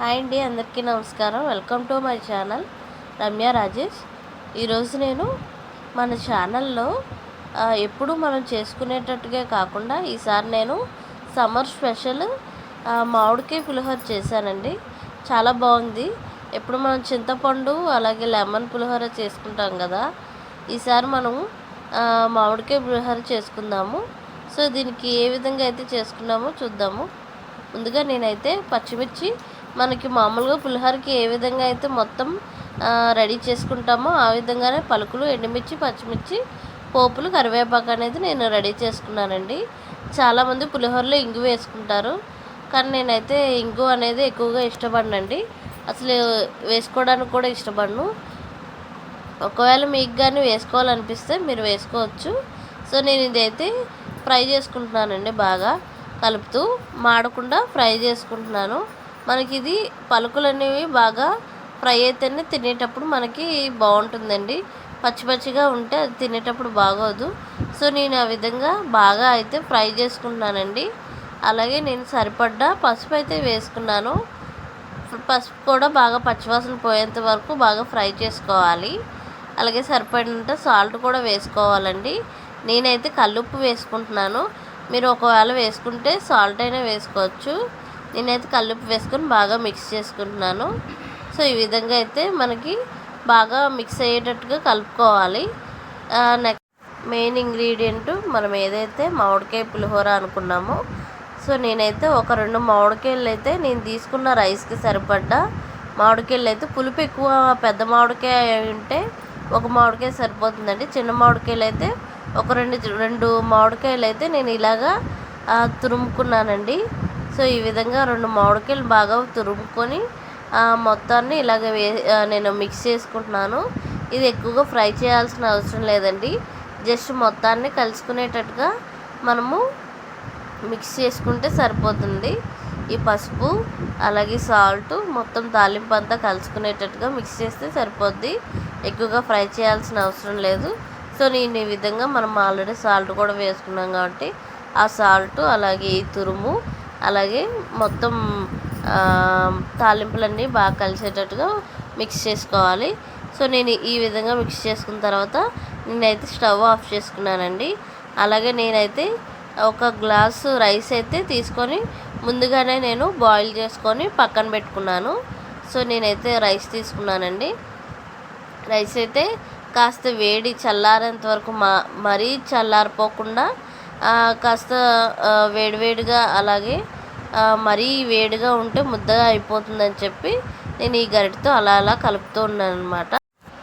Hi అండి అందరికీ నమస్కారం. Welcome to my channel Ramya Rajesh. ఈరోజు నేను మన ఛానల్లో ఎప్పుడు మనం చేసుకునేటట్టుగా కాకుండా ఈసారి నేను సమ్మర్ స్పెషల్ మామిడికాయ పులిహోర చేశానండి. చాలా బాగుంది. ఎప్పుడు మనం చింతపండు అలాగే లెమన్ పులిహోర చేసుకుంటాం కదా ఈసారి మనం మామిడికాయ పులిహోర చేసుకుందాము. సో దీనికి ఏ విధంగా అయితే చేసుకున్నామో చూద్దాము. ముందుగా నేనైతే పచ్చిమిర్చి మనకి మామూలుగా పులిహోరకి ఏ విధంగా అయితే మొత్తం రెడీ చేసుకుంటామో ఆ విధంగానే పలుకులు ఎండుమిర్చి పచ్చిమిర్చి పోపులు కరివేపాకు అనేది నేను రెడీ చేసుకున్నానండి. చాలామంది పులిహోరలో ఇంగు వేసుకుంటారు. కానీ నేనైతే ఇంగు అనేది ఎక్కువగా ఇష్టపడనండి. అసలు వేసుకోవడానికి కూడా ఇష్టపడను. ఒకవేళ మీకు కానీ వేసుకోవాలనిపిస్తే మీరు వేసుకోవచ్చు. సో నేను ఇదైతే ఫ్రై చేసుకుంటున్నానండి బాగా కలుపుతూ మాడకుండా ఫ్రై చేసుకుంటున్నాను. మనకి ఇది పలుకులు అనేవి బాగా ఫ్రై అయితేనే తినేటప్పుడు మనకి బాగుంటుందండి. పచ్చి పచ్చిగా ఉంటే అది తినేటప్పుడు బాగోదు. సో నేను ఆ విధంగా బాగా అయితే ఫ్రై చేసుకుంటున్నానండి. అలాగే నేను సరిపడ్డ పసుపు అయితే వేసుకున్నాను. పసుపు కూడా బాగా పచ్చివాసన పోయేంత వరకు బాగా ఫ్రై చేసుకోవాలి. అలాగే సరిపడినంత సాల్ట్ కూడా వేసుకోవాలండి. నేనైతే కల్లుప్పు వేసుకుంటున్నాను. మీరు ఒకవేళ వేసుకుంటే సాల్ట్ అయినా వేసుకోవచ్చు. నేనైతే కల్లుప్పు వేసుకొని బాగా మిక్స్ చేసుకుంటున్నాను. సో ఈ విధంగా అయితే మనకి బాగా మిక్స్ అయ్యేటట్టుగా కలుపుకోవాలి. నెక్స్ట్ మెయిన్ ఇంగ్రీడియంట్ మనం ఏదైతే మామిడికాయ పులిహోర అనుకున్నామో సో నేనైతే ఒక రెండు మామిడికాయలు అయితే నేను తీసుకున్న రైస్కి సరిపడ్డ మామిడికాయలు అయితే పులుపు ఎక్కువ పెద్ద మామిడికాయ ఉంటే ఒక మామిడికాయ సరిపోతుందండి. చిన్న మామిడికాయలు అయితే ఒక రెండు రెండు మామిడికాయలు అయితే నేను ఇలాగా తురుముకున్నానండి. సో ఈ విధంగా రెండు మామిడికాయలు బాగా తురుముకొని మొత్తాన్ని ఇలాగ వే నేను మిక్స్ చేసుకుంటున్నాను. ఇది ఎక్కువగా ఫ్రై చేయాల్సిన అవసరం లేదండి. జస్ట్ మొత్తాన్ని కలుసుకునేటట్టుగా మనము మిక్స్ చేసుకుంటే సరిపోతుంది. ఈ పసుపు అలాగే సాల్ట్ మొత్తం తాలింపు అంతా కలుసుకునేటట్టుగా మిక్స్ చేస్తే సరిపోద్ది. ఎక్కువగా ఫ్రై చేయాల్సిన అవసరం లేదు. సో నేను ఈ విధంగా మనం ఆల్రెడీ సాల్ట్ కూడా వేసుకున్నాం కాబట్టి ఆ సాల్ట్ అలాగే ఈ తురుము అలాగే మొత్తం తాలింపులన్నీ బాగా కలిసేటట్టుగా మిక్స్ చేసుకోవాలి. సో నేను ఈ విధంగా మిక్స్ చేసుకున్న తర్వాత నేనైతే స్టవ్ ఆఫ్ చేసుకున్నానండి. అలాగే నేనైతే ఒక గ్లాసు రైస్ అయితే తీసుకొని ముందుగానే నేను బాయిల్ చేసుకొని పక్కన పెట్టుకున్నాను. సో నేనైతే రైస్ తీసుకున్నానండి. రైస్ అయితే కాస్త వేడి చల్లారేంత వరకు మా మరీ చల్లారిపోకుండా కాస్త వేడివేడిగా అలాగే మరీ వేడిగా ఉంటే ముద్దగా అయిపోతుందని చెప్పి నేను ఈ గరిటతో అలా అలా కలుపుతూ ఉన్నాను అనమాట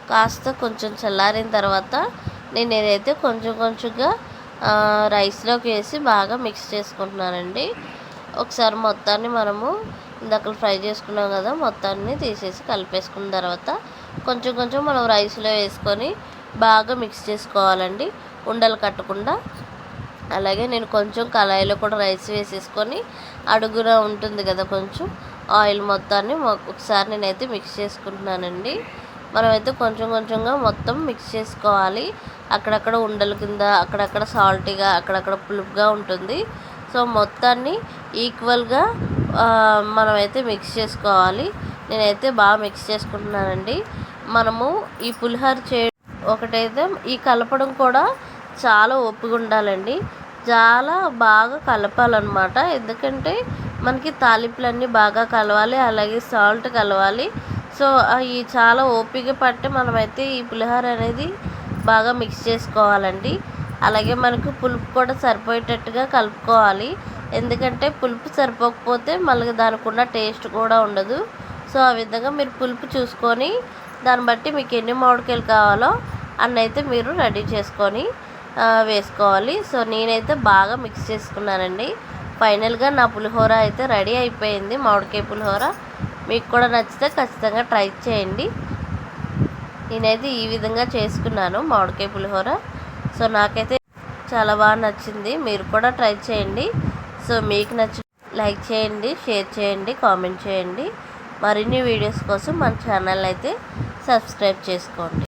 కాస్త కొంచెం చల్లారిన తర్వాత నేను ఏదైతే కొంచెం కొంచెంగా రైస్లోకి వేసి బాగా మిక్స్ చేసుకుంటున్నానండి ఒకసారి మొత్తాన్ని మనము ఇందాక ఫ్రై చేసుకున్నాం కదా మొత్తాన్ని తీసేసి కలిపేసుకున్న తర్వాత కొంచెం కొంచెం మనం రైస్లో వేసుకొని బాగా మిక్స్ చేసుకోవాలండి. ఉండలు కట్టకుండా అలాగే నేను కొంచెం కళాయిలో కూడా రైస్ వేసేసుకొని అడుగున ఉంటుంది కదా కొంచెం ఆయిల్ మొత్తాన్ని ఒకసారి నేనైతే మిక్స్ చేసుకుంటున్నానండి. మనమైతే కొంచెం కొంచెంగా మొత్తం మిక్స్ చేసుకోవాలి. అక్కడక్కడ ఉండల కింద అక్కడక్కడ సాల్టీగా అక్కడక్కడ పులుపుగా ఉంటుంది. సో మొత్తాన్ని ఈక్వల్గా మనమైతే మిక్స్ చేసుకోవాలి. నేనైతే బాగా మిక్స్ చేసుకుంటున్నానండి. మనము ఈ పులిహోర చే ఒకటైతే ఈ కలపడం కూడా చాలా ఒప్పుగా ఉండాలండి. చాలా బాగా కలపాలన్నమాట. ఎందుకంటే మనకి తాలింపులన్నీ బాగా కలవాలి అలాగే సాల్ట్ కలవాలి. సో అవి చాలా ఓపిక పట్టి మనమైతే ఈ పులిహోర అనేది బాగా మిక్స్ చేసుకోవాలండి. అలాగే మనకు పులుపు కూడా సరిపోయేటట్టుగా కలుపుకోవాలి. ఎందుకంటే పులుపు సరిపోకపోతే మళ్ళీ దానికి ఉన్న టేస్ట్ కూడా ఉండదు. సో ఆ విధంగా మీరు పులుపు చూసుకొని దాన్ని బట్టి మీకు ఎన్ని మామిడికాయలు కావాలో అన్నైతే మీరు రెడీ చేసుకొని వేసుకోవాలి. సో నేనైతే బాగా మిక్స్ చేసుకున్నానండి. ఫైనల్గా నా పులిహోర అయితే రెడీ అయిపోయింది. మామిడికాయ పులిహోర. మీకు కూడా నచ్చితే ఖచ్చితంగా ట్రై చేయండి. నేనైతే ఈ విధంగా చేసుకున్నాను మామిడికాయ పులిహోర. సో నాకైతే చాలా బాగా నచ్చింది. మీరు కూడా ట్రై చేయండి. సో మీకు నచ్చి లైక్ చేయండి షేర్ చేయండి కామెంట్ చేయండి. మరిన్ని వీడియోస్ కోసం మన ఛానల్ అయితే సబ్స్క్రైబ్ చేసుకోండి.